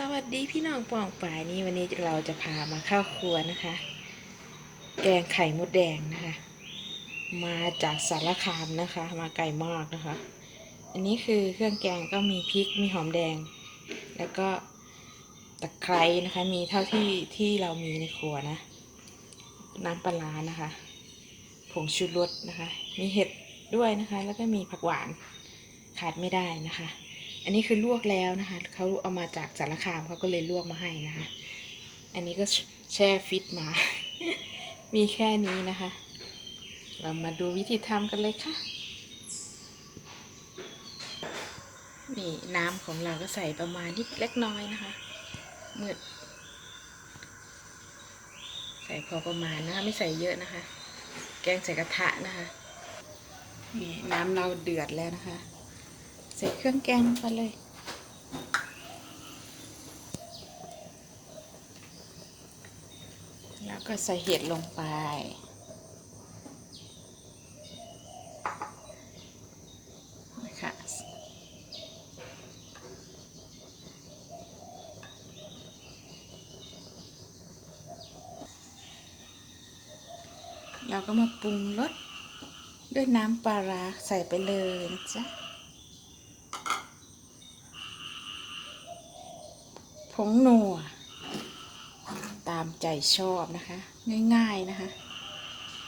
สวัสดีพี่น้องปองป่ายนี่วันนี้เราจะพามาเข้าครัวนะคะ แกงไข่มดแดงนะคะ มาจากสารคามนะคะ มาไกลมากนะคะ อันนี้คือเครื่องแกงก็มีพริกมีหอมแดง แล้วก็ตะไคร้นะคะ มีเท่าที่ที่เรามีในครัวนะ น้ำปลาร้านะคะผงชูรสนะคะ มีเห็ดด้วยนะคะ แล้วก็มีผักหวานขาดไม่ได้นะคะ อันนี้คือลวกแล้วนะคะเขาเอามาจากสารคามเขาก็เลยลวกมาให้นะคะ อันนี้ก็แช่ฟิตมา มีแค่นี้นะคะ เรามาดูวิธีทำกันเลยค่ะนี่น้ำของเราก็ใส่ประมาณนิดเล็กน้อยนะคะมืดใส่พอประมาณนะคะ ไม่ใส่เยอะนะคะ แกงใส่กระทะนะคะนี่น้ำเราเดือดแล้วนะคะ ใส่เครื่องแกงไปเลย แล้วก็ใส่เห็ดลงไป นะคะเราก็มาปรุงรสด้วยน้ำปลาร้าใส่ไปเลยนะจ๊ะ ผงนัว ตามใจชอบนะคะ ง่ายๆนะคะ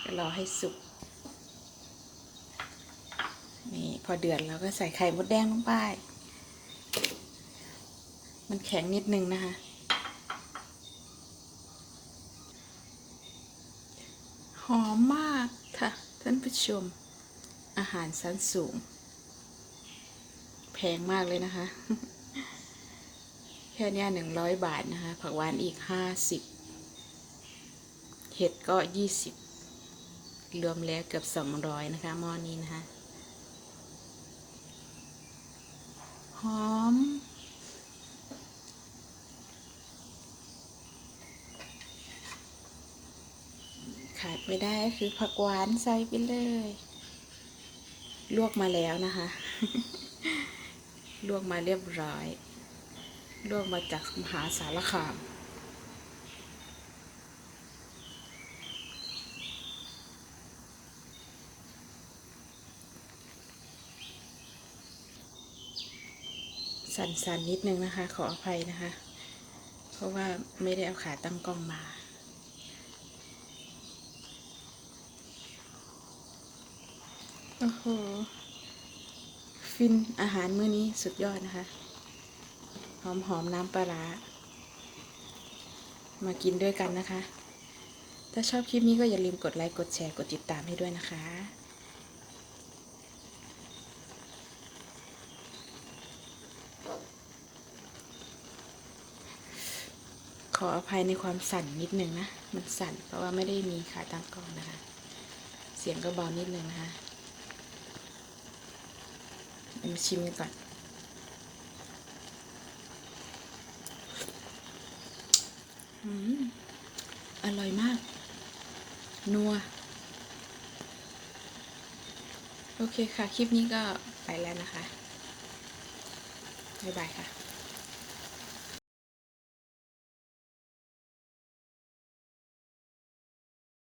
ก็รอให้สุก นี่พอเดือดเราก็ใส่ไข่มดแดงลงไป มันแข็งนิดนึงนะคะ หอมมากค่ะ ท่านผู้ชม อาหารชั้นสูง แพงมากเลยนะคะ แค่เนี้หนึ่งร้อยบาทนะคะ ผักหวานอีกห้าสิบเห็ดก็ยี่สิบรวมแล้วเกือบสองร้อยนะคะหม้อนี้นะคะ หอม ขาดไม่ได้คือผักหวานใส่ไปเลย ลวกมาแล้วนะคะ ลวกมาเรียบร้อย ลวกมาจากมหาสารคาม สั่นๆนิดนึงนะคะ ขออภัยนะคะ เพราะว่าไม่ได้เอาขาตั้งกล้องมาโอ้โห ฟินอาหารมื้อนี้สุดยอดนะคะ อมหอมน้ำปลาร้ามากินด้วยกันนะคะ ถ้าชอบคลิปนี้ก็อย่าลืมกดไลค์ กดแชร์ กดติดตามให้ด้วยนะคะ ขออภัยในความสั่นนิดนึงนะ มันสั่นเพราะว่าไม่ได้มีขาตั้งกล้องนะคะ เสียงก็เบานิดนึงนะคะมาชิมกันก่อน อืม อร่อยมาก นัว โอเคค่ะ คลิปนี้ก็ไปแล้วนะคะ บ๊ายบายค่ะ